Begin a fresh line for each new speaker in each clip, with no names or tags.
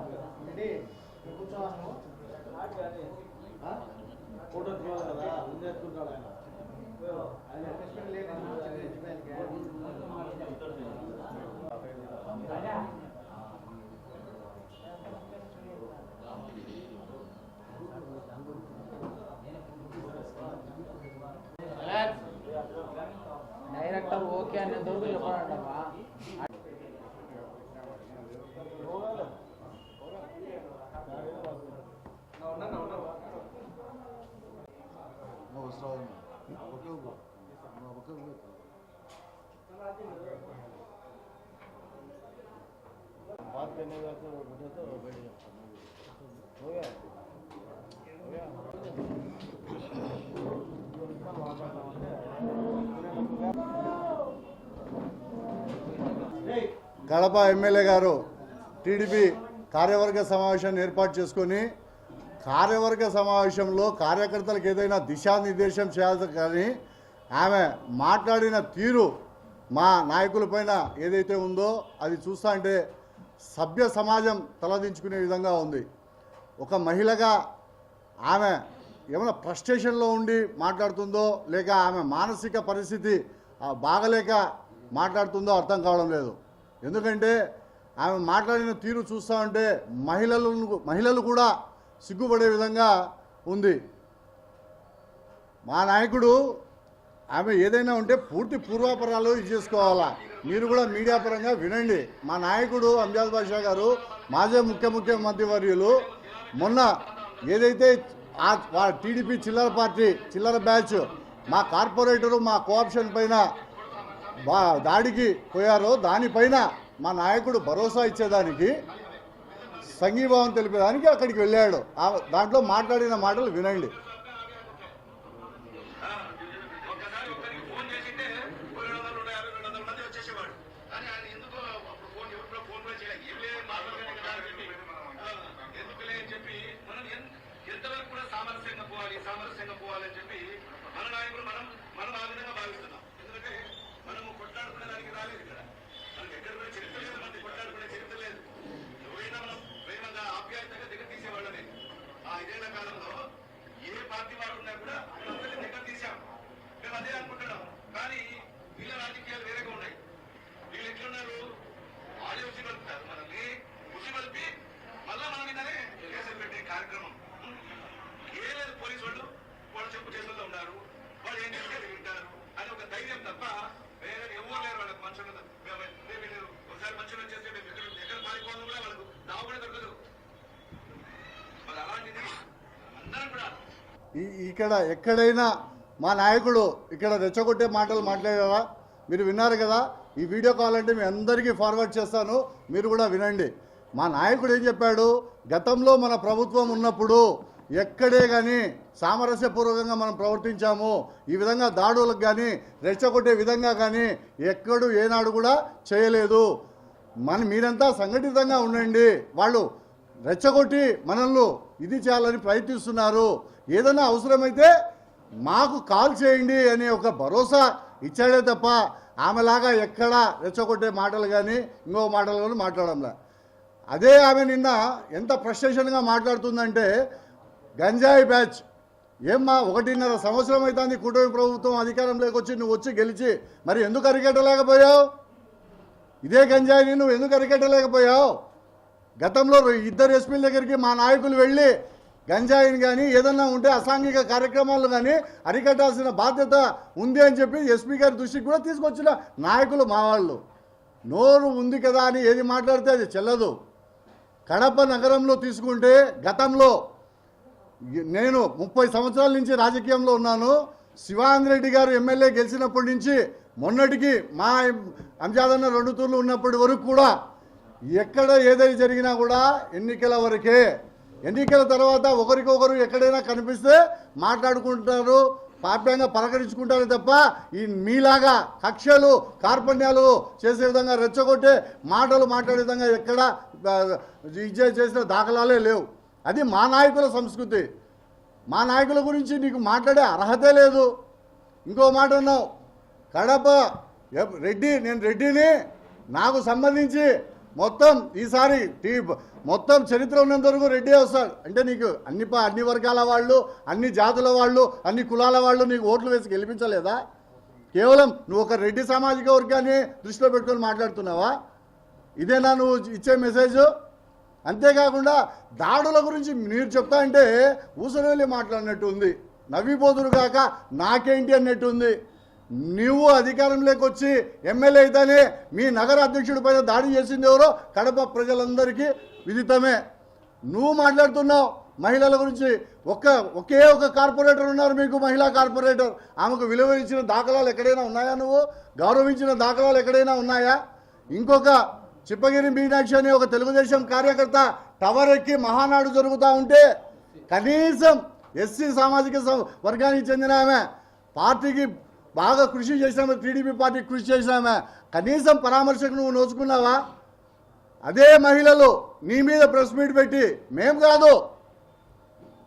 కూర్చోవా ready కూర్చోవా నువ్వు ఆ? Photo తీయాలి కదా ముందు ఎత్తుకుంటాడు ఆయన. ఆయన అడ్జస్ట్మెంట్ లేదు
డైరెక్టర్ ఓకే అనే దొరుకు చెప్పాలంటమ్మా
बात करने का तो मुझे तो बैठ जाता हो गया हो गया
కడప ఎమ్మెల్యే గారు టీడీపీ కార్యవర్గ సమావేశాన్ని ఏర్పాటు చేసుకొని కార్యవర్గ సమావేశంలో కార్యకర్తలకు ఏదైనా దిశానిర్దేశం చేయాలి కానీ ఆమె మాట్లాడిన తీరు మా నాయకులపైన ఏదైతే ఉందో అది చూస్తా అంటే సభ్య సమాజం తలదించుకునే విధంగా ఉంది. ఒక మహిళగా ఆమె ఏమైనా ఫ్రస్ట్రేషన్లో ఉండి మాట్లాడుతుందో లేక ఆమె మానసిక పరిస్థితి బాగలేక మాట్లాడుతుందో అర్థం కావడం లేదు. ఎందుకంటే ఆమె మాట్లాడిన తీరు చూస్తూ ఉంటే మహిళలు మహిళలు కూడా సిగ్గుపడే విధంగా ఉంది. మా నాయకుడు ఆమె ఏదైనా ఉంటే పూర్తి పూర్వాపరాలు ఇది చేసుకోవాలా మీరు కూడా మీడియా పరంగా వినండి. మా నాయకుడు అంజాద్ బాషా గారు మాజీ ముఖ్య ముఖ్యమంత్రి వర్యులు మొన్న ఏదైతే ఆ టీడీపీ చిల్లర పార్టీ చిల్లర బ్యాచ్ మా కార్పొరేటరు మా కోఆప్షన్ పైన దాడికి పోయారో దానిపైన మా నాయకుడు భరోసా ఇచ్చేదానికి సంఘీభావం తెలిపేదానికి అక్కడికి వెళ్ళాడు. ఆ- దాంట్లో మాట్లాడిన మాటలు వినండి.
ఆ, ప్రేమగా ఆప్యాయతగా దగ్గర తీసేవాళ్ళని ఆ ఇదేళ్ళ కాలంలో ఏ పార్టీ వాడు ఉన్నా కూడా మనందరినీ దగ్గర తీసాం మేము అదే అనుకుంటున్నాం. కానీ వీళ్ళ రాజకీయాలు వేరేగా ఉన్నాయి. వీళ్ళు ఎట్లున్నారు? వాళ్ళే ఉసి కలుపుతారు మనల్ని. ఉసి కలిపి మళ్ళా మన మీదనే కేసులు పెట్టే కార్యక్రమం. ఏ లేదు పోలీసు వాళ్ళు వాళ్ళు చెప్పు చేతుల్లో ఉన్నారు. వాళ్ళు ఏం చేస్తే వింటారు అని ఒక ధైర్యం తప్ప వేరే ఎవరు లేరు వాళ్ళకి మనుషులు. మేము ఒకసారి మనుషులు చేస్తే మేము ఎక్కడ ఎక్కడ పారిపోవాలో కూడా వాళ్ళకు దావ కూడా దొరకదు. మరి అలాంటిది అందరం కూడా
ఈ- ఇక్కడ ఎక్కడైనా మా నాయకుడు ఇక్కడ రెచ్చగొట్టే మాటలు మాట్లాడారా? మీరు విన్నారు కదా ఈ వీడియో కాల్ అంటే మీ అందరికీ ఫార్వర్డ్ చేస్తాను మీరు కూడా వినండి. మా నాయకుడు ఏం చెప్పాడు? గతంలో మన ప్రభుత్వం ఉన్నప్పుడు ఎక్కడే కానీ సామరస్యపూర్వకంగా మనం ప్రవర్తించాము. ఈ విధంగా దాడులకు కానీ రెచ్చగొట్టే విధంగా కానీ ఎక్కడు ఏనాడు కూడా చేయలేదు. మన మీరంతా సంఘటితంగా ఉండండి. వాళ్ళు రెచ్చగొట్టి మనల్ని ఇది చేయాలని ప్రయత్నిస్తున్నారు. ఏదైనా అవసరమైతే మాకు కాల్ చేయండి అనే ఒక భరోసా ఇచ్చాడే తప్ప ఆమెలాగా ఎక్కడ రెచ్చగొట్టే మాటలు కానీ ఇంకో మాటలు కానీ మాట్లాడంలా అదే ఆమె నిన్న ఎంత ఫ్రస్ట్రేషన్గా మాట్లాడుతుందంటే గంజాయి బ్యాచ్. ఏమ్మా ఒకటిన్నర సంవత్సరం అవుతుంది కూటమి ప్రభుత్వం అధికారంలోకి వచ్చి నువ్వు వచ్చి గెలిచి మరి ఎందుకు అరికట్టలేకపోయావు ఇదే గంజాయిని నువ్వు ఎందుకు అరికట్టలేకపోయావు? గతంలో ఇద్దరు ఎస్పీల దగ్గరికి మా నాయకులు వెళ్ళి గంజాయిని కానీ ఏదన్నా ఉంటే అసాంఘిక కార్యక్రమాలు కానీ అరికట్టాల్సిన బాధ్యత ఉంది అని చెప్పి ఎస్పీ గారి దృష్టికి కూడా తీసుకొచ్చిన నాయకులు మా వాళ్ళు. నోరు ఉంది కదా అని ఏది మాట్లాడితే అది చెల్లదు. కడప నగరంలో తీసుకుంటే గతంలో నేను ముప్పై సంవత్సరాల నుంచి రాజకీయంలో ఉన్నాను. శివానంద రెడ్డి గారు ఎమ్మెల్యే గెలిచినప్పటి నుంచి మొన్నటికి మా అంజాదన్న రెండు తూర్లు ఉన్నప్పటి వరకు కూడా ఎక్కడ ఏదైనా జరిగినా కూడా ఎన్నికల వరకే. ఎన్నికల తర్వాత ఒకరికొకరు ఎక్కడైనా కనిపిస్తే మాట్లాడుకుంటారు పాప్యంగా పలకరించుకుంటారు తప్ప ఈ మీలాగా కక్షలు కార్పణ్యాలు చేసే విధంగా రెచ్చగొట్టే మాటలు మాట్లాడే విధంగా ఎక్కడ ఇచ్చే చేసిన దాఖలాలే లేవు. అది మా నాయకుల సంస్కృతి. మా నాయకుల గురించి నీకు మాట్లాడే అర్హతే లేదు. ఇంకో మాట అన్నావు. కడప రెడ్డి నేను రెడ్డిని నాకు సంబంధించి మొత్తం ఈసారి టీ మొత్తం చరిత్ర ఉన్నంత వరకు రెడ్డి వస్తాడు. అంటే నీకు అన్ని ప- అన్ని వర్గాల వాళ్ళు అన్ని జాతుల వాళ్ళు అన్ని కులాల వాళ్ళు నీకు ఓట్లు వేసి గెలిపించలేదా? కేవలం నువ్వు ఒక రెడ్డి సామాజిక వర్గాన్ని దృష్టిలో పెట్టుకొని మాట్లాడుతున్నావా? ఇదేనా నువ్వు ఇచ్చే మెసేజ్? అంతేకాకుండా దాడుల గురించి మీరు చెప్తా అంటే ఊసరవెల్లి మాట్లాడినట్టు ఉంది నవ్విపోదురు కాక నాకేంటి అన్నట్టు ఉంది నువ్వు అధికారంలోకి వచ్చి ఎమ్మెల్యే అయితేనే మీ నగర అధ్యక్షుడి పైన దాడి చేసింది ఎవరో కడప ప్రజలందరికీ విదితమే. నువ్వు మాట్లాడుతున్నావు మహిళల గురించి. ఒక్క ఒకే ఒక కార్పొరేటర్ ఉన్నారు మీకు మహిళా కార్పొరేటర్. ఆమెకు విలువ ఇచ్చిన దాఖలాలు ఎక్కడైనా ఉన్నాయా నువ్వు? గౌరవించిన దాఖలాలు ఎక్కడైనా ఉన్నాయా? ఇంకొక చిప్పగిరి మీనాక్షి అనే ఒక తెలుగుదేశం కార్యకర్త టవర్ ఎక్కి మహానాడు జరుగుతూ ఉంటే కనీసం ఎస్సీ సామాజిక వర్గానికి చెందిన ఆమె పార్టీకి బాగా కృషి చేసినామె టీడీపీ పార్టీ కృషి చేసినామె కనీసం పరామర్శకు నువ్వు నోచుకున్నావా? అదే మహిళలు నీ మీద ప్రెస్ మీట్ పెట్టి మేం కాదు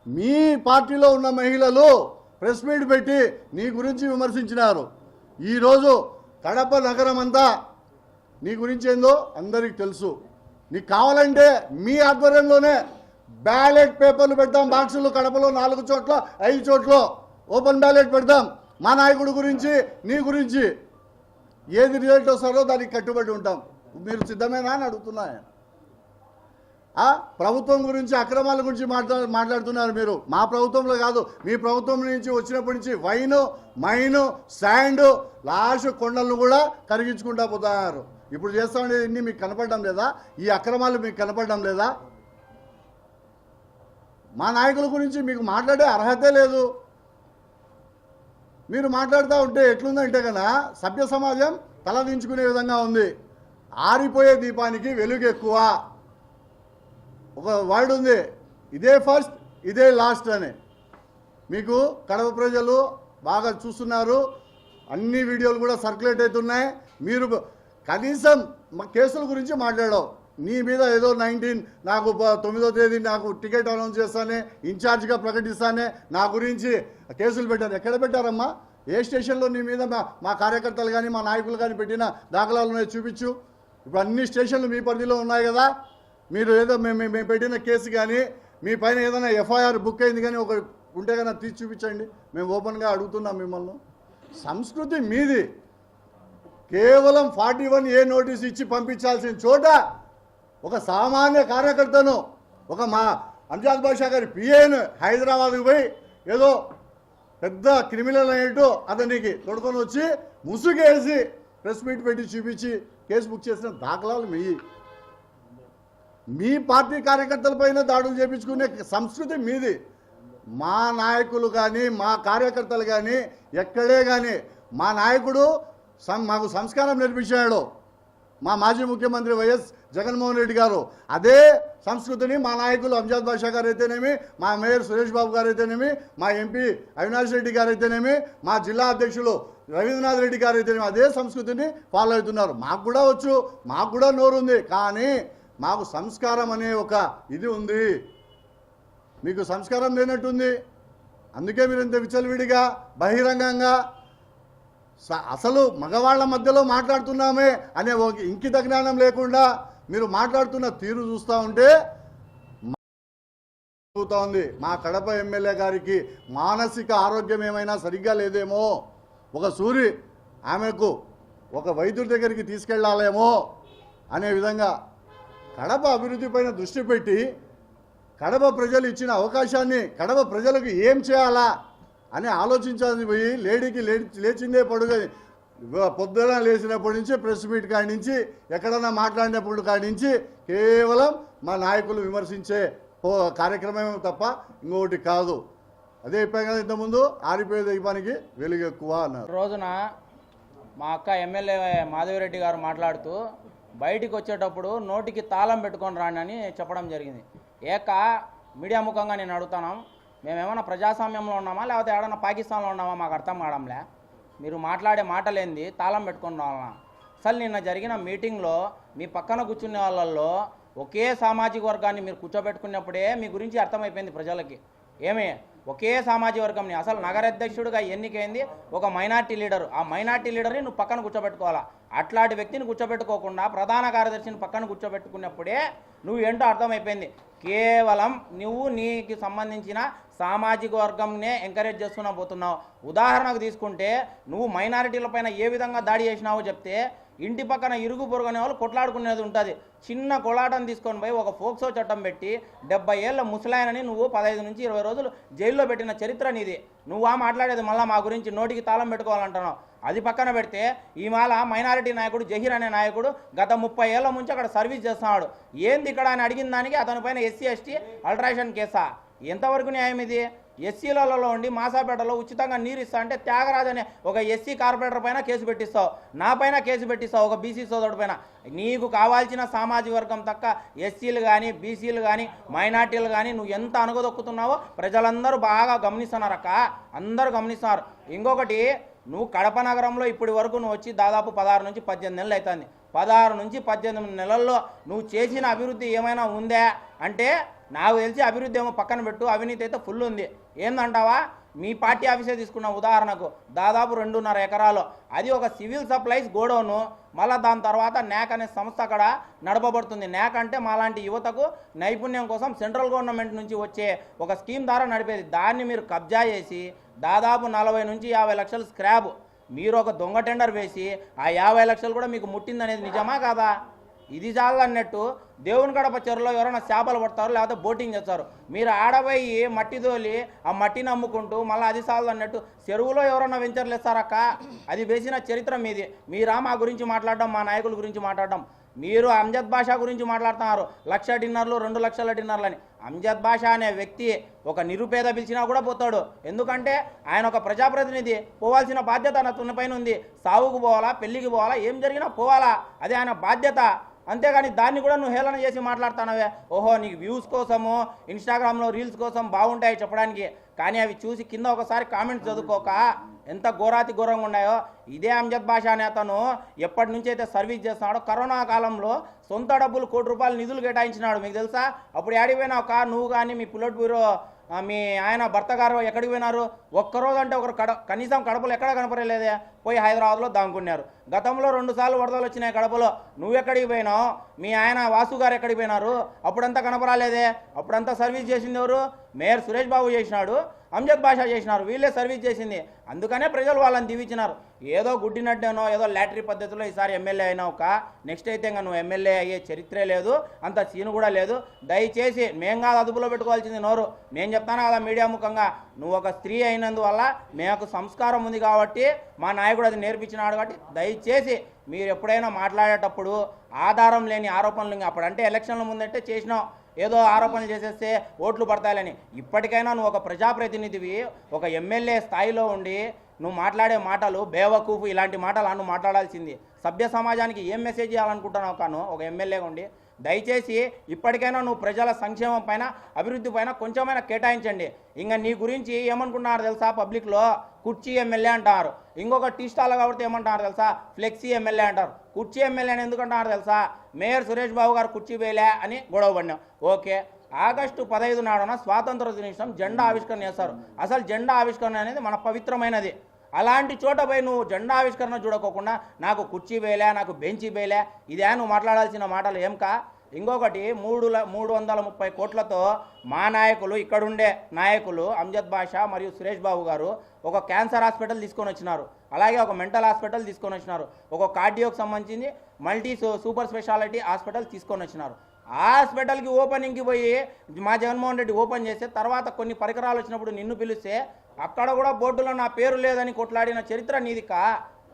మీ పార్టీలో ఉన్న మహిళలు ప్రెస్ మీట్ పెట్టి నీ గురించి విమర్శించినారు. ఈరోజు కడప నగరం అంతా నీ గురించి ఏందో అందరికి తెలుసు. నీకు కావాలంటే మీ ఆధ్వర్యంలోనే బ్యాలెట్ పేపర్లు పెడతాం బాక్సులు కడపలో నాలుగు చోట్ల ఐదు చోట్ల. ఓపెన్ బ్యాలెట్ పెడతాం. మా నాయకుడు గురించి నీ గురించి ఏది రిజల్ట్ వస్తారో దానికి కట్టుబడి ఉంటాం. మీరు సిద్ధమేనా అని అడుగుతున్నా ప్రభుత్వం గురించి అక్రమాల గురించి మాట్లా మాట్లాడుతున్నారు మీరు. మా ప్రభుత్వంలో కాదు మీ ప్రభుత్వం నుంచి వచ్చినప్పటి నుంచి వైను మైను శాండ్ లాస్ట్ కొండలను కూడా కరిగించుకుంటా పోతున్నారు. ఇప్పుడు చేస్తా ఉండేది ఇన్ని మీకు కనపడడం లేదా? ఈ అక్రమాలు మీకు కనపడడం లేదా? మా నాయకుల గురించి మీకు మాట్లాడే అర్హతే లేదు. మీరు మాట్లాడుతూ ఉంటే ఎట్లుందంటే కదా సభ్య సమాజం తలదించుకునే విధంగా ఉంది. ఆరిపోయే దీపానికి వెలుగు ఎక్కువ. ఒక వర్డ్ ఉంది. ఇదే ఫస్ట్ ఇదే లాస్ట్ అని. మీకు కడప ప్రజలు బాగా చూస్తున్నారు. అన్ని వీడియోలు కూడా సర్క్యులేట్ అవుతున్నాయి. మీరు కనీసం మా కేసుల గురించి మాట్లాడవు. నీ మీద ఏదో నైన్టీన్ నాకు తొమ్మిదో తేదీ నాకు టికెట్ అనౌన్స్ చేస్తానే ఇన్ఛార్జ్గా ప్రకటిస్తానే నా గురించి కేసులు పెట్టారు ఎక్కడ పెట్టారమ్మా? ఏ స్టేషన్లో నీ మీద మా మా కార్యకర్తలు కానీ మా నాయకులు కానీ పెట్టిన దాఖలాలు ఉన్నాయి చూపించు. ఇప్పుడు అన్ని స్టేషన్లు మీ పరిధిలో ఉన్నాయి కదా. మీరు ఏదో మేము మేము- మేము పెట్టిన కేసు కానీ మీ పైన ఏదైనా ఎఫ్ఐఆర్ బుక్ అయింది కానీ ఒక ఉంటే కన్నా తీసి చూపించండి. మేము ఓపెన్గా అడుగుతున్నాం మిమ్మల్ని. సంస్కృతి మీది. కేవలం ఫార్టీ వన్ ఏ నోటీస్ ఇచ్చి పంపించాల్సిన చోట ఒక సామాన్య కార్యకర్తను ఒక మా అంజాద్ బాషా గారి పిఏను హైదరాబాద్కి పోయి ఏదో పెద్ద క్రిమినల్ అయినట్టు అతనికి తొడుకొని వచ్చి ముసుగేసి ప్రెస్ మీట్ పెట్టి చూపించి కేసు బుక్ చేసిన దాఖలాలు మీ. మీ పార్టీ కార్యకర్తల పైన దాడులు చేపించుకునే సంస్కృతి మీది. మా నాయకులు కానీ మా కార్యకర్తలు కానీ ఎక్కడే కానీ మా నాయకుడు సం మాకు సంస్కారం నేర్పించాడు. మా మాజీ ముఖ్యమంత్రి వైఎస్ జగన్మోహన్ రెడ్డి గారు. అదే సంస్కృతిని మా నాయకులు అంజాద్ బాషా గారు అయితేనేమి మా మేయర్ సురేష్ బాబు గారు అయితేనేమి మా ఎంపీ అవినాష్ రెడ్డి గారు అయితేనేమి మా జిల్లా అధ్యక్షులు రవీంద్రనాథ్ రెడ్డి గారు అయితేనేమి అదే సంస్కృతిని ఫాలో అవుతున్నారు. మాకు కూడా వచ్చు మాకు కూడా నోరు ఉంది కానీ మాకు సంస్కారం అనే ఒక ఇది ఉంది. మీకు సంస్కారం లేనట్టుంది. అందుకే మీరు ఇంత విచ్చలవిడిగా బహిరంగంగా అసలు మగవాళ్ళ మధ్యలో మాట్లాడుతున్నామే అనే ఒక ఇంకిత జ్ఞానం లేకుండా మీరు మాట్లాడుతున్న తీరు చూస్తూ ఉంటే ఉంది. మా కడప ఎమ్మెల్యే గారికి మానసిక ఆరోగ్యం ఏమైనా సరిగ్గా లేదేమో ఒక సూరి ఆమెకు ఒక వైద్యుడి దగ్గరికి తీసుకెళ్ళాలేమో అనే విధంగా కడప అభివృద్ధి పైన దృష్టి పెట్టి కడప ప్రజలు ఇచ్చిన అవకాశాన్ని కడప ప్రజలకు ఏం చేయాలా అని ఆలోచించాల్సి పోయి లేడీకి లేచి లేచిందే పడుగ. పొద్దున లేచినప్పటి నుంచి ప్రెస్ మీట్ కాడి నుంచి ఎక్కడన్నా మాట్లాడినప్పుడు కాడి నుంచి కేవలం మా నాయకులు విమర్శించే కార్యక్రమమే తప్ప ఇంకొకటి కాదు. అదే చెప్పాను కదా ఇంతకుముందు ఆరిపోయే దీపానికి వెలుగు ఎక్కువ అన్నారు.
రోజున మా అక్క ఎమ్మెల్యే మాధవిరెడ్డి గారు మాట్లాడుతూ బయటికి వచ్చేటప్పుడు నోటికి తాళం పెట్టుకొని రాండి అని చెప్పడం జరిగింది. ఏక మీడియా ముఖంగా నేను అడుగుతాను. మేమేమన్నా ప్రజాస్వామ్యంలో ఉన్నామా? లేకపోతే ఏడన్నా పాకిస్తాన్లో ఉన్నామా? మాకు అర్థం కావడంలే. మీరు మాట్లాడే మాటలేంది? తాళం పెట్టుకొని అసలు నిన్న జరిగిన మీటింగ్లో మీ పక్కన కూర్చునే వాళ్ళల్లో ఒకే సామాజిక వర్గాన్ని మీరు కూర్చోబెట్టుకున్నప్పుడే మీ గురించి అర్థమైపోయింది ప్రజలకి. ఏమి? ఒకే సామాజిక వర్గంని అసలు నగరాధ్యక్షుడిగా ఎన్నికైంది? ఒక మైనార్టీ లీడర్. ఆ మైనార్టీ లీడర్ని నువ్వు పక్కన కూర్చోబెట్టుకోవాలా? అట్లాంటి వ్యక్తిని కూర్చోబెట్టుకోకుండా ప్రధాన కార్యదర్శిని పక్కన కూర్చోబెట్టుకున్నప్పుడే నువ్వు ఏంటో అర్థమైపోయింది. కేవలం నువ్వు నీకు సంబంధించిన సామాజిక వర్గంనే ఎంకరేజ్ చేస్తున్నా పోతున్నావు. ఉదాహరణకు తీసుకుంటే నువ్వు మైనారిటీల పైన ఏ విధంగా దాడి చేసినావో చెప్తే ఇంటి పక్కన ఇరుగు పొరుగనే వాళ్ళు కొట్లాడుకునేది ఉంటుంది. చిన్న కొలాటం తీసుకొని పోయి ఒక ఫోక్సో చట్టం పెట్టి డెబ్బై ఏళ్ళ ముసలాయనని నువ్వు పదహైదు నుంచి ఇరవై రోజులు జైల్లో పెట్టిన చరిత్ర నీది. నువ్వా మాట్లాడేది మళ్ళీ మా గురించి నోటికి తాళం పెట్టుకోవాలంటున్నావు. అది పక్కన పెడితే ఈ మాల మైనారిటీ నాయకుడు జహీర్ అనే నాయకుడు గత ముప్పై ఏళ్ళ నుంచి అక్కడ సర్వీస్ చేస్తున్నాడు. ఏంది ఇక్కడ అని అడిగిన దానికి అతని పైన ఎస్సీ ఎస్టీ అల్ట్రాషన్ కేసా? ఎంతవరకు న్యాయం ఇది? ఎస్సీలలో ఉండి మాసాపేటలో ఉచితంగా నీరు ఇస్తా అంటే త్యాగరాజ్ అనే ఒక ఎస్సీ కార్పొరేటర్ పైన కేసు పెట్టిస్తావు. నా పైన కేసు పెట్టిస్తావు ఒక బీసీ సోదరుడు పైన. నీకు కావాల్సిన సామాజిక వర్గం తక్క ఎస్సీలు కానీ బీసీలు కానీ మైనార్టీలు కానీ నువ్వు ఎంత అనుగదొక్కుతున్నావో ప్రజలందరూ బాగా గమనిస్తున్నారు అక్క అందరూ గమనిస్తున్నారు. ఇంకొకటి నువ్వు కడప నగరంలో ఇప్పటి వరకు నువ్వు వచ్చి దాదాపు పదహారు నుంచి పద్దెనిమిది నెలలు అవుతుంది. పదహారు నుంచి పద్దెనిమిది నెలల్లో నువ్వు చేసిన అభివృద్ధి ఏమైనా ఉందా? అంటే నాకు తెలిసి అభివృద్ధి ఏమో పక్కన పెట్టు అవినీతి అయితే ఫుల్ ఉంది. ఏందంటావా? మీ పార్టీ ఆఫీసే తీసుకున్న ఉదాహరణకు దాదాపు రెండున్నర ఎకరాలు. అది ఒక సివిల్ సప్లైస్ గోడౌను. మళ్ళీ దాని తర్వాత న్యాక్ అనే సంస్థ అక్కడ నడపబడుతుంది. న్యాక్ అంటే మాలాంటి యువతకు నైపుణ్యం కోసం సెంట్రల్ గవర్నమెంట్ నుంచి వచ్చే ఒక స్కీమ్ ద్వారా నడిపేది. దాన్ని మీరు కబ్జా చేసి దాదాపు నలభై నుంచి యాభై లక్షలు స్క్రాబ్. మీరు ఒక దొంగ టెండర్ వేసి ఆ యాభై లక్షలు కూడా మీకు ముట్టిందనేది నిజమా కాదా? ఇది చాలదన్నట్టు దేవుని గడప చెరువులో ఎవరైనా చేపలు పడతారు లేకపోతే బోటింగ్ చేస్తారు. మీరు ఆడబోయి మట్టి తోలి ఆ మట్టిని అమ్ముకుంటూ మళ్ళీ అది చాలు అన్నట్టు చెరువులో ఎవరైనా వెంచర్లు ఇస్తారక్క అది వేసిన చరిత్ర మీది. మీరా మా గురించి మాట్లాడడం మా నాయకుల గురించి మాట్లాడడం. మీరు అంజద్ బాషా గురించి మాట్లాడుతున్నారు. లక్ష డిన్నర్లు రెండు లక్షల డిన్నర్లు అని. అంజద్ భాష అనే వ్యక్తి ఒక నిరుపేద పిలిచినా కూడా పోతాడు. ఎందుకంటే ఆయన ఒక ప్రజాప్రతినిధి. పోవాల్సిన బాధ్యత నా తున్నపైన ఉంది. సావుకు పోవాలా పెళ్ళికి పోవాలా ఏం జరిగినా పోవాలా. అదే ఆయన బాధ్యత. అంతేగాని దాన్ని కూడా నువ్వు హేళన చేసి మాట్లాడుతున్నావే. ఓహో నీకు వ్యూస్ కోసము ఇన్స్టాగ్రామ్లో రీల్స్ కోసం బాగుంటాయి చెప్పడానికి. కానీ అవి చూసి కింద ఒకసారి కామెంట్స్ చదువుకోక ఎంత ఘోరాతి ఘోరంగా ఉన్నాయో. ఇదే అంజద్ భాష అనే అతను ఎప్పటి నుంచి అయితే సర్వీస్ చేస్తున్నాడో కరోనా కాలంలో సొంత డబ్బులు కోటి రూపాయలు నిధులు కేటాయించినాడు. మీకు తెలుసా? అప్పుడు ఆడిపోయినావు కా? నువ్వు కానీ మీ పుల్లట్ బ్యూరో మీ ఆయన భర్త గారు ఎక్కడికి పోయినారు? ఒక్కరోజు అంటే ఒకరు కడ కనీసం కడపలో ఎక్కడ కనపడలేదే? పోయి హైదరాబాద్లో దాంకున్నారు. గతంలో రెండుసార్లు వరదలు వచ్చినాయి కడపలో. నువ్వు ఎక్కడికి పోయినావు? మీ ఆయన వాసు గారు ఎక్కడికి పోయినారు? అప్పుడంతా కనపరాలేదే అప్పుడంతా సర్వీస్ చేసింది ఎవరు? మేయర్ సురేష్ బాబు చేసినాడు. అంజద్ బాషా చేసినారు వీళ్ళే సర్వీస్ చేసింది. అందుకనే ప్రజలు వాళ్ళని దీవించినారు. ఏదో గుడ్డినట్టేనో ఏదో లాటరీ పద్ధతిలో ఈసారి ఎమ్మెల్యే అయినావు కా? నెక్స్ట్ అయితే ఇంకా నువ్వు ఎమ్మెల్యే అయ్యే చరిత్రే లేదు అంత సీను కూడా లేదు. దయచేసి మేం కాదు అదుపులో పెట్టుకోవాల్సింది నోరు. నేను చెప్తాను కదా మీడియా ముఖంగా? నువ్వు ఒక స్త్రీ అయినందువల్ల మేకు సంస్కారం ఉంది కాబట్టి మా నాయకుడు అది నేర్పించినాడు కాబట్టి దయచేసి మీరు ఎప్పుడైనా మాట్లాడేటప్పుడు ఆధారం లేని ఆరోపణలు ఇంకా అప్పుడంటే ఎలక్షన్ల ముందంటే చేసినావు ఏదో ఆరోపణలు చేసేస్తే ఓట్లు పడతాయని ఇప్పటికైనా నువ్వు ఒక ప్రజాప్రతినిధివి ఒక ఎమ్మెల్యే స్థాయిలో ఉండి నువ్వు మాట్లాడే మాటలు బేవకూపు ఇలాంటి మాటలు నువ్వు మాట్లాడాల్సింది. సభ్య సమాజానికి ఏం మెసేజ్ చేయాలనుకుంటున్నావు కాను? ఒక ఎమ్మెల్యేగా ఉండి దయచేసి ఇప్పటికైనా నువ్వు ప్రజల సంక్షేమం పైన అభివృద్ధి పైన కొంచెమైనా కేటాయించండి. ఇంకా నీ గురించి ఏమనుకుంటున్నారు తెలుసా పబ్లిక్లో? కుర్చీ ఎమ్మెల్యే అంటారు. ఇంకొక టీ స్టాల్ కాబట్టి ఏమంటున్నారు తెలుసా? ఫ్లెక్సీ ఎమ్మెల్యే అంటారు. కుర్చీ ఎమ్మెల్యే అని ఎందుకంటున్నారు తెలుసా? మేయర్ సురేష్ బాబు గారు కుర్చీ వేయలే అని గొడవ పడినాం. ఓకే. ఆగస్టు పదహైదు నాడున స్వాతంత్ర దినోత్సవం జెండా ఆవిష్కరణ చేస్తారు. అసలు జెండా ఆవిష్కరణ అనేది మన పవిత్రమైనది. అలాంటి చోట పోయి నువ్వు జెండా ఆవిష్కరణ చూడకోకుండా నాకు కుర్చీ వేయలే నాకు బెంచి వేయలే ఇదే నువ్వు మాట్లాడాల్సిన మాటలు ఏం కా? ఇంకొకటి మూడు మూడు వందల ముప్పై కోట్లతో మా నాయకులు ఇక్కడుండే నాయకులు అంజద్ బాషా మరియు సురేష్ బాబు గారు ఒక క్యాన్సర్ హాస్పిటల్ తీసుకొని వచ్చినారు. అలాగే ఒక మెంటల్ హాస్పిటల్ తీసుకొని వచ్చినారు. ఒక కార్డియోకి సంబంధించి మల్టీ సూ- సూపర్ స్పెషాలిటీ హాస్పిటల్ తీసుకొని వచ్చినారు. హాస్పిటల్కి ఓపెనింగ్కి పోయి మా జగన్మోహన్ రెడ్డి ఓపెన్ చేస్తే తర్వాత కొన్ని పరికరాలు వచ్చినప్పుడు నిన్ను పిలిస్తే అక్కడ కూడా బోర్డులో నా పేరు లేదని కొట్లాడిన చరిత్ర నీది కా?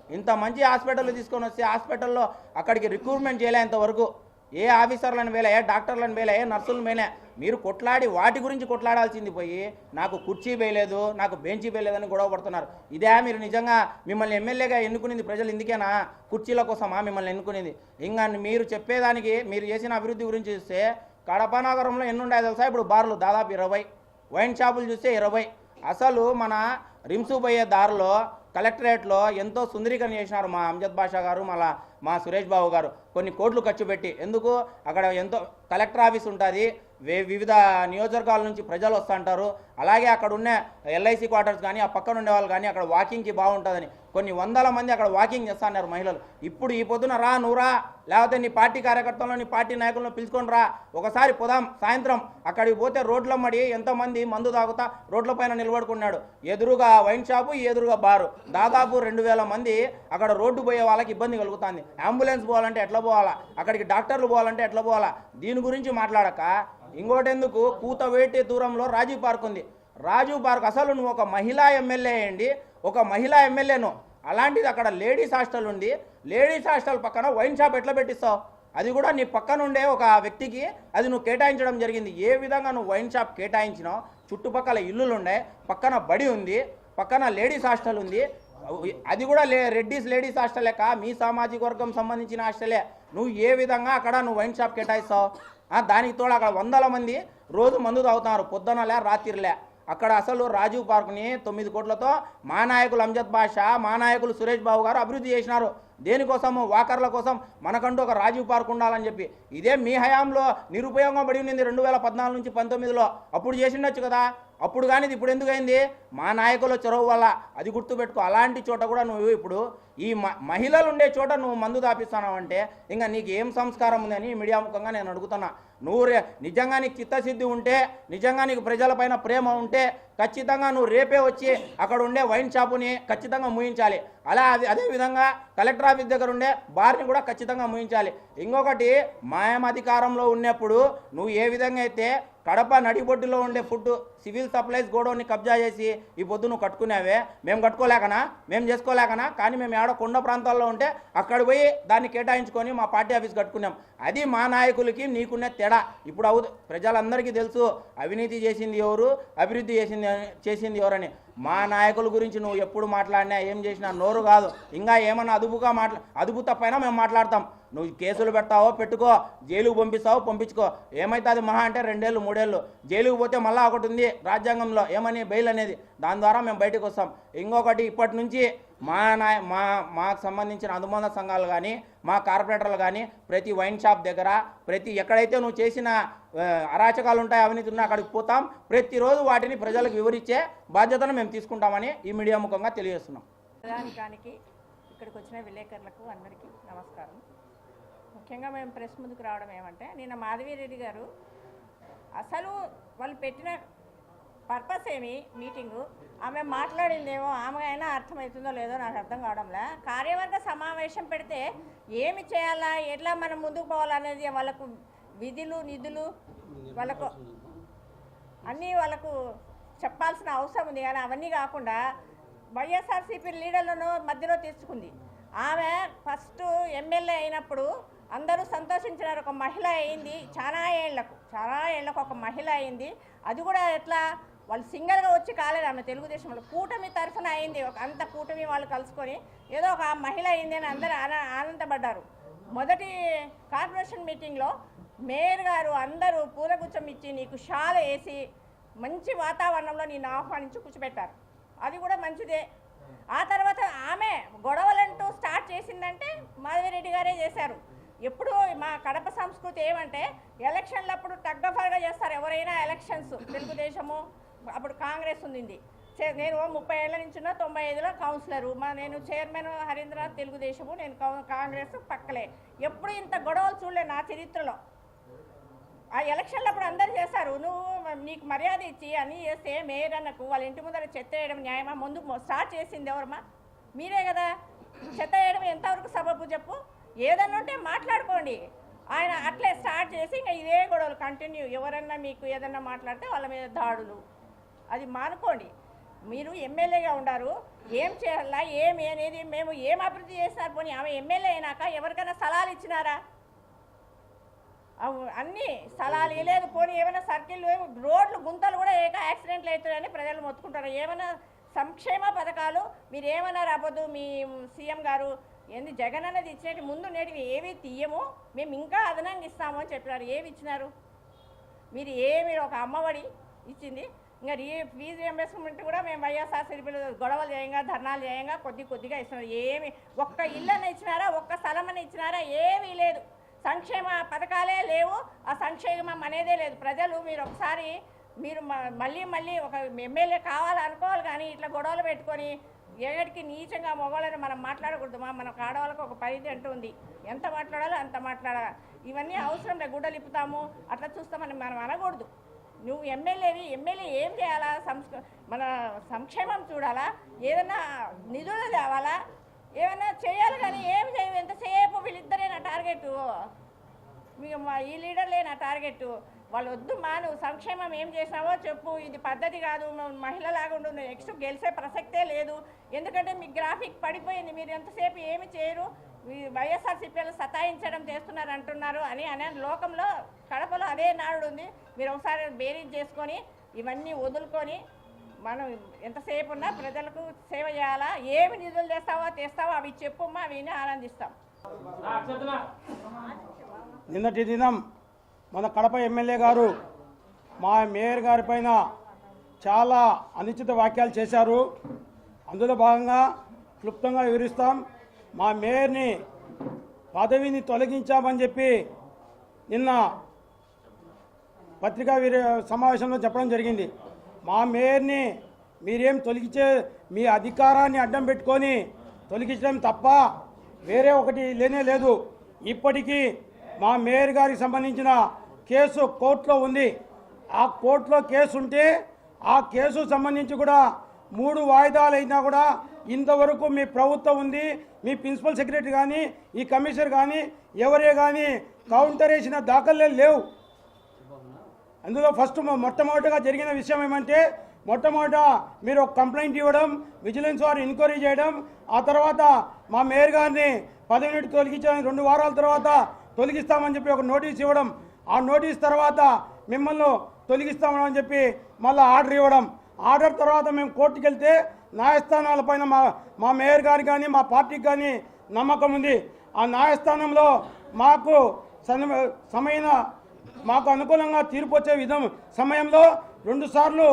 ఇంత మంచి హాస్పిటల్ తీసుకొని వస్తే హాస్పిటల్లో అక్కడికి రిక్రూట్మెంట్ చేయలేంత వరకు ఏ ఆఫీసర్లను వేలే ఏ డాక్టర్లను వేలే ఏ నర్సులను వేలే మీరు కొట్లాడి వాటి గురించి కొట్లాడాల్సింది పోయి నాకు కుర్చీ వేయలేదు నాకు బెంచీ వేయలేదని గొడవ పడుతున్నారు. ఇదే మీరు నిజంగా మిమ్మల్ని ఎమ్మెల్యేగా ఎన్నుకునేది ప్రజలు ఇందుకేనా? కుర్చీల కోసమా మిమ్మల్ని ఎన్నుకునేది? ఇంకా మీరు చెప్పేదానికి మీరు చేసిన అభివృద్ధి గురించి చూస్తే కడప నగరంలో ఎన్నుండే తెలుసా? ఇప్పుడు బార్లు దాదాపు ఇరవై వైన్ షాపులు చూస్తే ఇరవై. అసలు మన రిమ్సు పోయే దారిలో కలెక్టరేట్లో ఎంతో సుందరీకరణ చేసినారు మా అంజద్ బాషా గారు మళ్ళా మా సురేష్ బాబు గారు. కొన్ని కోట్లు ఖర్చు పెట్టి. ఎందుకు? అక్కడ ఎంతో కలెక్టర్ ఆఫీస్ ఉంటుంది. వివిధ నియోజకవర్గాల నుంచి ప్రజలు వస్తుంటారు. అలాగే అక్కడ ఉన్న ఎల్ఐసి క్వార్టర్స్ కానీ ఆ పక్కన ఉండే వాళ్ళు కానీ అక్కడ వాకింగ్కి బాగుంటుందని కొన్ని వందల మంది అక్కడ వాకింగ్ చేస్తున్నారు మహిళలు. ఇప్పుడు ఈ పొద్దున రా నువ్వురా లేకపోతే నీ పార్టీ కార్యకర్తలను నీ పార్టీ నాయకులను పిలుచుకొని రా. ఒకసారి పోదాం సాయంత్రం అక్కడికి పోతే రోడ్లమ్మడి మడి ఎంతమంది మందు తాగుతా రోడ్ల పైన నిలబడుకున్నాడు. ఎదురుగా వైన్ షాపు ఎదురుగా బారు. దాదాపు రెండు వేల మంది అక్కడ రోడ్డు పోయే వాళ్ళకి ఇబ్బంది కలుగుతుంది. అంబులెన్స్ పోవాలంటే ఎట్లా పోవాలా? అక్కడికి డాక్టర్లు పోవాలంటే ఎట్లా పోవాలా? దీని గురించి మాట్లాడక. ఇంకోటెందుకు? కూతవేటి దూరంలో రాజీవ్ పార్క్ ఉంది. రాజీవ్ పార్క్ అసలు నువ్వు ఒక మహిళా ఎమ్మెల్యే అండి. ఒక మహిళా ఎమ్మెల్యేను. అలాంటిది అక్కడ లేడీస్ హాస్టల్ ఉంది. లేడీస్ హాస్టల్ పక్కన వైన్ షాప్ ఎట్లా పెట్టిస్తావు? అది కూడా నీ పక్కనుండే ఒక వ్యక్తికి అది నువ్వు కేటాయించడం జరిగింది. ఏ విధంగా నువ్వు వైన్ షాప్ కేటాయించినావు? చుట్టుపక్కల ఇల్లులు ఉండే పక్కన బడి ఉంది. పక్కన లేడీస్ హాస్టల్ ఉంది. అది కూడా లే రెడ్డిస్ లేడీస్ హాస్టలే కా? మీ సామాజిక వర్గం సంబంధించిన హాస్టలే. నువ్వు ఏ విధంగా అక్కడ నువ్వు వైన్ షాప్ కేటాయిస్తావు? ఆ, దానికి తోడు అక్కడ వందల మంది రోజు మందు తాగుతున్నారు పొద్దునలే రాత్రిలే అక్కడ అసలు రాజీవ్ పార్క్ని తొమ్మిది కోట్లతో మా నాయకులు అంజద్ బాషా మా నాయకులు సురేష్ బాబు గారు అభివృద్ధి చేసినారు. దేనికోసము? వాకర్ల కోసం మనకంటూ ఒక రాజీవ్ పార్క్ ఉండాలని చెప్పి. ఇదే మీ హయాంలో నిరుపయోగం పడి ఉన్నింది రెండు వేల పద్నాలుగు నుంచి పంతొమ్మిదిలో. అప్పుడు చేసిండొచ్చు కదా. అప్పుడు కానీ ఇప్పుడు ఎందుకు అయింది? మా నాయకుల చొరవ వల్ల. అది గుర్తుపెట్టుకో. అలాంటి చోట కూడా నువ్వు ఇప్పుడు ఈ మ మహిళలు ఉండే చోట నువ్వు మందు దాపిస్తున్నావు అంటే ఇంకా నీకు ఏం సంస్కారం ఉందని మీడియా ముఖంగా నేను అడుగుతున్నా. నువ్వు రే నిజంగా నీకు చిత్తశుద్ధి ఉంటే నిజంగా నీకు ప్రజలపైన ప్రేమ ఉంటే ఖచ్చితంగా నువ్వు రేపే వచ్చి అక్కడ ఉండే వైన్ షాపుని ఖచ్చితంగా ముయించాలి. అలా అది అదే విధంగా కలెక్టర్ ఆఫీస్ దగ్గర ఉండే బార్ని కూడా ఖచ్చితంగా ముయించాలి. ఇంకొకటి మాయం అధికారంలో ఉన్నప్పుడు నువ్వు ఏ విధంగా అయితే కడప నడిబొడ్డులో ఉండే ఫుడ్ సివిల్ సప్లైస్ గోడౌన్ని కబ్జా చేసి ఈ పొద్దు నువ్వు కట్టుకున్నావే? మేము కట్టుకోలేకనా? మేము చేసుకోలేకనా? కానీ మేము ఏడో కొండ ప్రాంతాల్లో ఉంటే అక్కడ పోయి దాన్ని కేటాయించుకొని మా పార్టీ ఆఫీస్ కట్టుకున్నాం. అది మా నాయకులకి నీకున్న తేడా. ఇప్పుడు అవు ప్రజలందరికీ తెలుసు అవినీతి చేసింది ఎవరు అభివృద్ధి చేసింది చేసింది ఎవరని. మా నాయకుల గురించి నువ్వు ఎప్పుడు మాట్లాడినా ఏం చేసినా నోరు కాదు. ఇంకా ఏమన్నా అదుపుగా మాట్లా అదుపు తప్పైనా మేము మాట్లాడతాం. నువ్వు కేసులు పెడతావో పెట్టుకో జైలుకు పంపిస్తావో పంపించుకో. ఏమైతే అది మహా అంటే రెండేళ్ళు మూడేళ్ళు. జైలుకు పోతే మళ్ళీ ఒకటి ఉంది. రాజ్యాంగంలో ఏమని బెయిల్ అనేది? దాని ద్వారా మేము బయటకు వస్తాం. ఇంకొకటి ఇప్పటి నుంచి మా నాయ మా మాకు సంబంధించిన అనుబంధ సంఘాలు కానీ మా కార్పొరేటర్లు కానీ ప్రతి వైన్ షాప్ దగ్గర ప్రతి ఎక్కడైతే నువ్వు చేసిన అరాచకాలు ఉంటాయి అవినీతి ఉన్నాయి అక్కడికి పోతాం. ప్రతిరోజు వాటిని ప్రజలకు వివరించే బాధ్యతను మేము తీసుకుంటామని ఈ మీడియా ముఖంగా తెలియజేస్తున్నాం.
ప్రధానికానికి ఇక్కడికి వచ్చిన విలేకరులకు అందరికీ నమస్కారం. ముఖ్యంగా మేము ప్రెస్ ముందుకు రావడం ఏమంటే నిన్న మాధవిరెడ్డి గారు అసలు వాళ్ళు పెట్టిన పర్పస్ ఏమి? మీటింగు. ఆమె మాట్లాడిందేమో ఆమె అయినా అర్థమవుతుందో లేదో నాకు అర్థం కావడంలా. కార్యవర్గ సమావేశం పెడితే ఏమి చేయాలా? ఎట్లా మనం ముందుకు పోవాలనేది వాళ్ళకు విధులు నిధులు వాళ్ళకు అన్నీ వాళ్ళకు చెప్పాల్సిన అవసరం ఉంది. కానీ అవన్నీ కాకుండా వైఎస్ఆర్సీపీ లీడర్లను మధ్యలో తెచ్చుకుంది ఆమె ఫస్ట్ ఎమ్మెల్యే అయినప్పుడు అందరూ సంతోషించినారు. ఒక మహిళ అయింది. చాలా ఏళ్ళకు చాలా ఏళ్ళకు ఒక మహిళ అయింది. అది కూడా ఎట్లా? వాళ్ళు సింగల్గా వచ్చి కాలేదు ఆమె తెలుగుదేశంలో కూటమి తరఫున అయింది. ఒక అంత కూటమి వాళ్ళు కలుసుకొని ఏదో ఒక మహిళ అయింది అని అందరూ ఆన ఆనందపడ్డారు. మొదటి కార్పొరేషన్ మీటింగ్లో మేయర్ గారు అందరూ పూలగుచ్చం ఇచ్చి నీకు షాల్ వేసి మంచి వాతావరణంలో నేను ఆహ్వానించి కూర్చోబెట్టారు. అది కూడా మంచిదే. ఆ తర్వాత ఆమె గొడవలంటూ స్టార్ట్ చేసిందంటే మాధవిరెడ్డి గారే చేశారు. ఎప్పుడు మా కడప సంస్కృతి ఏమంటే ఎలక్షన్లప్పుడు తగ్గఫరగా చేస్తారు ఎవరైనా ఎలక్షన్స్ తెలుగుదేశము అప్పుడు కాంగ్రెస్ ఉంది నేను ముప్పై ఏళ్ళ నుంచి ఉన్న తొంభై ఐదులో కౌన్సిలరు. మా నేను చైర్మన్ హరీంద్రనాథ్ తెలుగుదేశము నేను కౌ- కాంగ్రెస్ పక్కలే. ఎప్పుడు ఇంత గొడవలు చూడలే నా చరిత్రలో. ఆ ఎలక్షన్లు అప్పుడు అందరు చేశారు నువ్వు నీకు మర్యాద ఇచ్చి అన్నీ చేస్తే మేయర్ అన్నకు వాళ్ళ ఇంటి ముందర చెత్త వేయడం న్యాయమా? ముందు స్టార్ట్ చేసింది ఎవరమ్మా? మీరే కదా. చెత్త వేయడం ఎంతవరకు సబబు చెప్పు? ఏదన్నా ఉంటే మాట్లాడుకోండి. ఆయన అట్లే స్టార్ట్ చేసి ఇంకా ఇదే గొడవలు కంటిన్యూ. ఎవరన్నా మీకు ఏదన్నా మాట్లాడితే వాళ్ళ మీద దాడులు. అది మానుకోండి. మీరు ఎమ్మెల్యేగా ఉండారు ఏం చేయాలా ఏమి అనేది మేము ఏం అభివృద్ధి చేస్తారు? పోనీ ఆమె ఎమ్మెల్యే అయినాక ఎవరికైనా స్థలాలు ఇచ్చినారా? అన్ని అన్నీ స్థలాలు లేదు పోనీ ఏమైనా సర్కిల్ రోడ్లు గుంతలు కూడా ఏక యాక్సిడెంట్లు అవుతున్నాయని ప్రజలు మొత్తుకుంటారు. ఏమైనా సంక్షేమ పథకాలు మీరు ఏమన్నా రాబోదు? మీ సీఎం గారు ఏంది జగన్ అన్నది ఇచ్చినట్టు ముందు నేటివి ఏవి తీయము మేము ఇంకా అదనంగా ఇస్తాము అని చెప్పినారు. ఏవి ఇచ్చినారు? మీరు ఏమి ఒక అమ్మఒడి ఇచ్చింది ఇంకా రీ ఫీజు రియంబర్స్మెంట్ కూడా మేము వైఎస్ఆర్సీపీలో గొడవలు చేయంగా ధర్నాలు చేయంగా కొద్ది కొద్దిగా ఇస్తున్నారు ఏమి ఒక్క ఇళ్ళని ఇచ్చినారా ఒక్క స్థలమని ఇచ్చినారా ఏమీ లేదు. సంక్షేమ పథకాలే లేవు. ఆ సంక్షేమం అనేదే లేదు. ప్రజలు మీరు ఒకసారి మీరు మ- మళ్ళీ మళ్ళీ ఒక ఎమ్మెల్యే కావాలనుకోవాలి కానీ ఇట్లా గొడవలు పెట్టుకొని ఏడికి నీచంగా మగవాళ్ళని మనం మాట్లాడకూడదు మా మనకు ఆడవాళ్ళకి ఒక పరిధి అంటూ ఉంది. ఎంత మాట్లాడాలో అంత మాట్లాడాలి. ఇవన్నీ అవసరం లేదు గుడ్డలు ఇప్పుతాము అట్లా చూస్తామని మనం అనకూడదు. నువ్వు ఎమ్మెల్యేవి ఎమ్మెల్యే ఏం చేయాలా? సంస్క మన సంక్షేమం చూడాలా? ఏదైనా నిధులు తేవాలా? ఏమైనా చేయాలి కానీ ఏం చేయవు. ఎంతసేపు వీళ్ళిద్దరే నా టార్గెట్. మీకు మా ఈ లీడర్లే నా టార్గెట్. వాళ్ళు వద్దు మా నువ్వు సంక్షేమం ఏం చేసినావో చెప్పు. ఇది పద్ధతి కాదు. మహిళలాగా ఉండు. నెక్స్ట్ గెలిచే ప్రసక్తే లేదు. ఎందుకంటే మీ గ్రాఫిక్ పడిపోయింది. మీరు ఎంతసేపు ఏమి చేయరు. వైఎస్ఆర్సీపీలు సతాయించడం చేస్తున్నారు అంటున్నారు అని అనే లోకంలో కడపలో అదే నాడు ఉంది. మీరు ఒకసారి బేరీజ్ చేసుకొని ఇవన్నీ వదులుకొని మనం ఎంతసేపు ఉన్నా ప్రజలకు సేవ చేయాలా? ఏమి నిధులు తెస్తావో? తెస్తావో? అవి చెప్పుమ్మా విని ఆనందిస్తాం.
నిన్నటి దినం మన కడప ఎమ్మెల్యే గారు మా మేయర్ గారి పైన చాలా అనుచిత వ్యాఖ్యలు చేశారు. అందులో భాగంగా క్లుప్తంగా వివరిస్తాం. మా మేయర్ని పదవిని తొలగించామని చెప్పి నిన్న పత్రికా సమావేశంలో చెప్పడం జరిగింది. మా మేయర్ని మీరేం తొలగించే మీ అధికారాన్ని అడ్డం పెట్టుకొని తొలగించడం తప్ప వేరే ఒకటి లేనే లేదు. ఇప్పటికీ మా మేయర్ గారికి సంబంధించిన కేసు కోర్టులో ఉంది. ఆ కోర్టులో కేసు ఉంటే ఆ కేసు సంబంధించి కూడా మూడు వాయిదాలు అయినా కూడా ఇంతవరకు మీ ప్రభుత్వం ఉంది మీ ప్రిన్సిపల్ సెక్రటరీ కానీ ఈ కమిషనర్ కానీ ఎవరే కానీ కౌంటర్ వేసిన దాఖలే లేవు. అందులో ఫస్ట్ మొట్టమొదటిగా జరిగిన విషయం ఏమంటే మొట్టమొదట మీరు ఒక కంప్లైంట్ ఇవ్వడం విజిలెన్స్ వారు ఎంక్వైరీ చేయడం ఆ తర్వాత మా మేయర్ గారిని పది మినిట్ తొలగించడానికి రెండు వారాల తర్వాత తొలగిస్తామని చెప్పి ఒక నోటీస్ ఇవ్వడం. ఆ నోటీస్ తర్వాత మిమ్మల్ని తొలగిస్తామని చెప్పి మళ్ళీ ఆర్డర్ ఇవ్వడం. ఆర్డర్ తర్వాత మేము కోర్టుకెళ్తే న్యాయస్థానాలపైన మా మా మేయర్ గారి కానీ మా పార్టీకి కానీ నమ్మకం ఉంది. ఆ న్యాయస్థానంలో మాకు సమ- సమయన మాకు అనుకూలంగా తీర్పు వచ్చే విధం సమయంలో రెండుసార్లు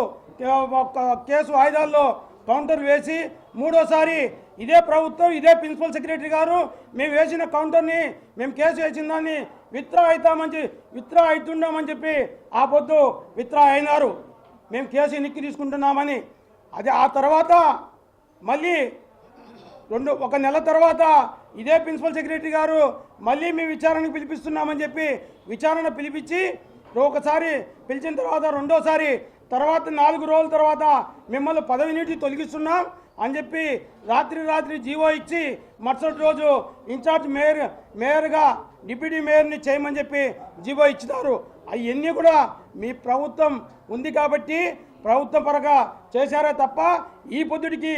కేసు వాయిదాల్లో కౌంటర్ వేసి మూడోసారి ఇదే ప్రభుత్వం ఇదే ప్రిన్సిపల్ సెక్రటరీ గారు మేము వేసిన కౌంటర్ని మేము కేసు వేసిన దాన్ని విత్రా అవుతామని విత్రా అవుతుండమని చెప్పి ఆ పొద్దు విత్డ్రా అయినారు. మేము కేసు ఎన్నిక్కి తీసుకుంటున్నామని అది ఆ తర్వాత మళ్ళీ రెండు ఒక నెల తర్వాత ఇదే ప్రిన్సిపల్ సెక్రటరీ గారు మళ్ళీ మీ విచారణకు పిలిపిస్తున్నామని చెప్పి విచారణ పిలిపించి ఒకసారి పిలిచిన తర్వాత రెండోసారి తర్వాత నాలుగు రోజుల తర్వాత మిమ్మల్ని పదవి నుంచి తొలగిస్తున్నాం అని చెప్పి రాత్రి రాత్రి జీవో ఇచ్చి మరుసటి రోజు ఇన్ఛార్జ్ మేయర్ మేయర్గా డిప్యూటీ మేయర్ని చేయమని చెప్పి జీవో ఇచ్చినారు. అవన్నీ కూడా మీ ప్రభుత్వం ఉంది కాబట్టి ప్రభుత్వం పరంగా చేశారే తప్ప ఈ పొద్దుడికి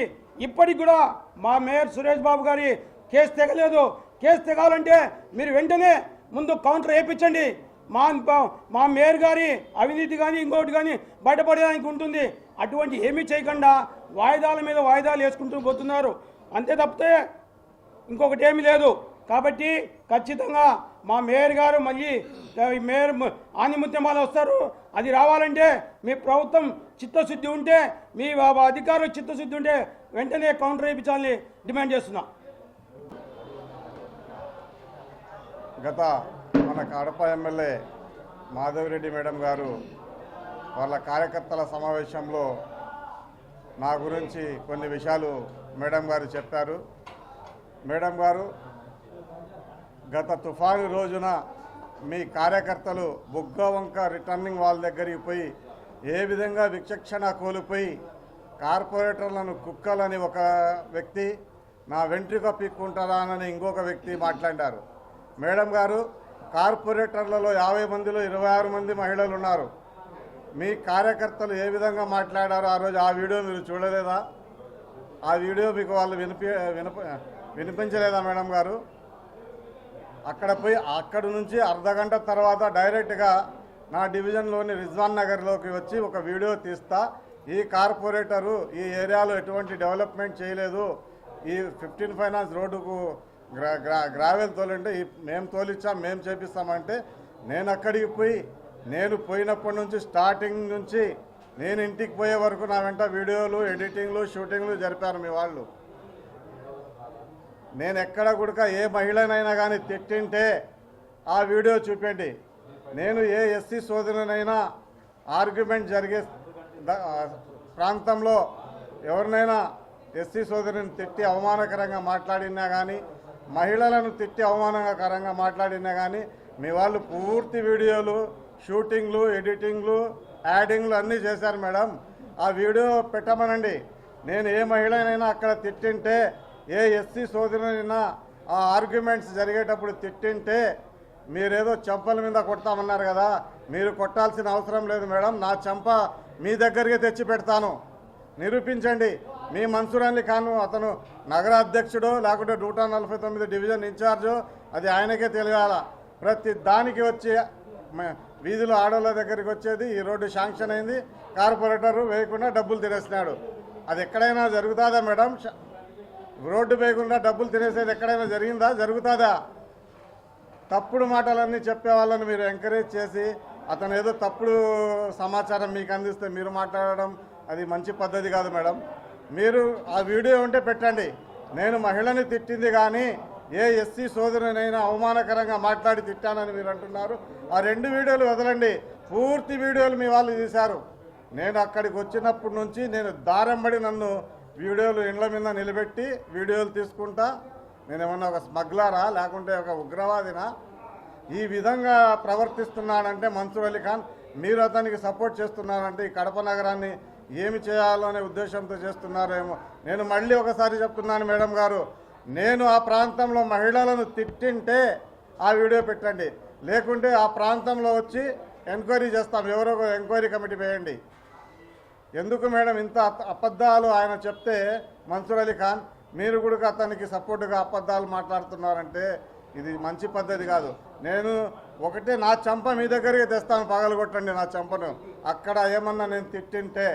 ఇప్పటికి కూడా మా మేయర్ సురేష్ బాబు గారి కేసు తెగలేదు. కేసు తెగాలంటే మీరు వెంటనే ముందు కౌంటర్ వేయించండి. మా మా మేయర్ గారి అవినీతి కానీ ఇంకోటి కానీ బయటపడేదానికి ఉంటుంది. అటువంటి ఏమీ చేయకుండా వాయిదాల మీద వాయిదాలు వేసుకుంటూ పోతున్నారు. అంతే తప్పితే ఇంకొకటి ఏమీ లేదు. కాబట్టి ఖచ్చితంగా మా మేయర్ గారు మళ్ళీ మేయర్ మ- ఆనిముత్యమాలు వస్తారు. అది రావాలంటే మీ ప్రభుత్వం చిత్తశుద్ధి ఉంటే మీ అధికారులు చిత్తశుద్ధి ఉంటే వెంటనే కౌంటర్ వేయించాలని డిమాండ్ చేస్తున్నా.
గత మన కడప ఎమ్మెల్యే మాధవిరెడ్డి మేడం గారు వాళ్ళ కార్యకర్తల సమావేశంలో నా గురించి కొన్ని విషయాలు మేడం గారు చెప్పారు. మేడం గారు గత తుఫాను రోజున మీ కార్యకర్తలు బుగ్గవంక రిటర్నింగ్ వాళ్ళ దగ్గరికి పోయి ఏ విధంగా విచక్షణ కోల్పోయి కార్పొరేటర్లను కుక్కలని ఒక వ్యక్తి నా వెంట్రుక పీక్కుంటారా అని ఇంకొక వ్యక్తి మాట్లాడారు. మేడం గారు కార్పొరేటర్లలో యాభై మందిలో ఇరవై ఆరు మంది మహిళలు ఉన్నారు. మీ కార్యకర్తలు ఏ విధంగా మాట్లాడారో ఆ రోజు ఆ వీడియో మీరు చూడలేదా? ఆ వీడియో మీకు వాళ్ళు వినిపి వినిపించలేదా మేడం గారు? అక్కడ పోయి అక్కడ నుంచి అర్ధగంట తర్వాత డైరెక్ట్గా నా డివిజన్లోని రిజ్వాన్ నగర్లోకి వచ్చి ఒక వీడియో తీస్తా. ఈ కార్పొరేటరు ఈ ఏరియాలో ఎటువంటి డెవలప్మెంట్ చేయలేదు. ఈ ఫిఫ్టీన్ ఫైనాన్స్ రోడ్డుకు గ్రా గ్రా గ్రావెల్ తోలంటే ఈ మేము తోలిచ్చాం మేము చేపిస్తామంటే నేను అక్కడికి పోయి నేను పోయినప్పటి నుంచి స్టార్టింగ్ నుంచి నేను ఇంటికి పోయే వరకు నా వెంట వీడియోలు ఎడిటింగ్లు షూటింగ్లు జరిపారు మీ వాళ్ళు. నేను ఎక్కడ కూడా ఏ మహిళనైనా కానీ తిట్టింటే ఆ వీడియో చూపండి. నేను ఏ ఎస్సీ సోదరునైనా ఆర్గ్యుమెంట్ జరిగే ప్రాంతంలో ఎవరినైనా ఎస్సీ సోదరుని తిట్టి అవమానకరంగా మాట్లాడినా కానీ మహిళలను తిట్టి అవమానకరంగా మాట్లాడినా కానీ మీ వాళ్ళు పూర్తి వీడియోలు షూటింగ్లు ఎడిటింగ్లు యాడింగ్లు అన్నీ చేశారు మేడం. ఆ వీడియో పెట్టమనండి. నేను ఏ మహిళనైనా అక్కడ తిట్టింటే ఏ ఎస్సీ సోదరునైనా ఆ ఆర్గ్యుమెంట్స్ జరిగేటప్పుడు తిట్టింటే మీరేదో చెంపల మీద కొడతామన్నారు కదా మీరు కొట్టాల్సిన అవసరం లేదు మేడం నా చెంప మీ దగ్గరికి తెచ్చి పెడతాను. నిరూపించండి. మీ మన్సూర్ అలీ ఖాన్ అతను నగర అధ్యక్షుడు లేకుంటే నూట నలభై తొమ్మిది డివిజన్ ఇన్ఛార్జు అది ఆయనకే తెలియాల. ప్రతి దానికి వచ్చి వీధిలో ఆడోళ్ళ దగ్గరికి వచ్చేది ఈ రోడ్డు శాంక్షన్ అయింది కార్పొరేటర్ వేయకుండా డబ్బులు తినేస్తున్నాడు అది ఎక్కడైనా జరుగుతుందా మేడం? రోడ్డు వేయకుండా డబ్బులు తినేసేది ఎక్కడైనా జరిగిందా? జరుగుతుందా? తప్పుడు మాటలన్నీ చెప్పే వాళ్ళని మీరు ఎంకరేజ్ చేసి అతను ఏదో తప్పుడు సమాచారం మీకు అందిస్తే మీరు మాట్లాడడం అది మంచి పద్ధతి కాదు మేడం. మీరు ఆ వీడియో ఉంటే పెట్టండి. నేను మహిళని తిట్టింది కానీ ఏ ఎస్సీ సోదరునైనా అవమానకరంగా మాట్లాడి తిట్టానని మీరు అంటున్నారు. ఆ రెండు వీడియోలు వదలండి. పూర్తి వీడియోలు మీ వాళ్ళు తీశారు. నేను అక్కడికి వచ్చినప్పటి నుంచి నేను దారంబడి నన్ను వీడియోలు ఇండ్ల మీద నిలబెట్టి వీడియోలు తీసుకుంటా నేను ఏమన్నా ఒక స్మగ్లరా లేకుంటే ఒక ఉగ్రవాదినా? ఈ విధంగా ప్రవర్తిస్తున్నాడంటే మన్సూర్ అలీ ఖాన్ మీరు అతనికి సపోర్ట్ చేస్తున్నారంటే ఈ కడప నగరాన్ని ఏమి చేయాలో అనే ఉద్దేశంతో చేస్తున్నారేమో నేను మళ్ళీ ఒకసారి చెప్తున్నాను మేడం గారు నేను ఆ ప్రాంతంలో మహిళలను తిట్టింటే ఆ వీడియో పెట్టండి. లేకుంటే ఆ ప్రాంతంలో వచ్చి ఎంక్వైరీ చేస్తాం. ఎవరో ఎంక్వైరీ కమిటీ వేయండి. ఎందుకు మేడం ఇంత అబద్ధాలు ఆయన చెప్తే మన్సూర్ అలీ ఖాన్ మీరు కూడా అతనికి సపోర్టుగా అబద్ధాలు మాట్లాడుతున్నారంటే ఇది మంచి పద్ధతి కాదు. నేను ఒకటే నా చంప మీ దగ్గరికి తెస్తాను పగలగొట్టండి నా చంపను. అక్కడ ఏమన్నా నేను తిట్టింటే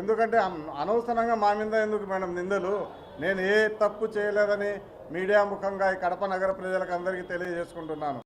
ఎందుకంటే అనవసరంగా మా మీద ఎందుకు మేడం నిందలు? నేను ఏ తప్పు చేయలేదని మీడియా ముఖంగా ఈ కడప నగర ప్రజలకు అందరికీ తెలియజేసుకుంటున్నాను.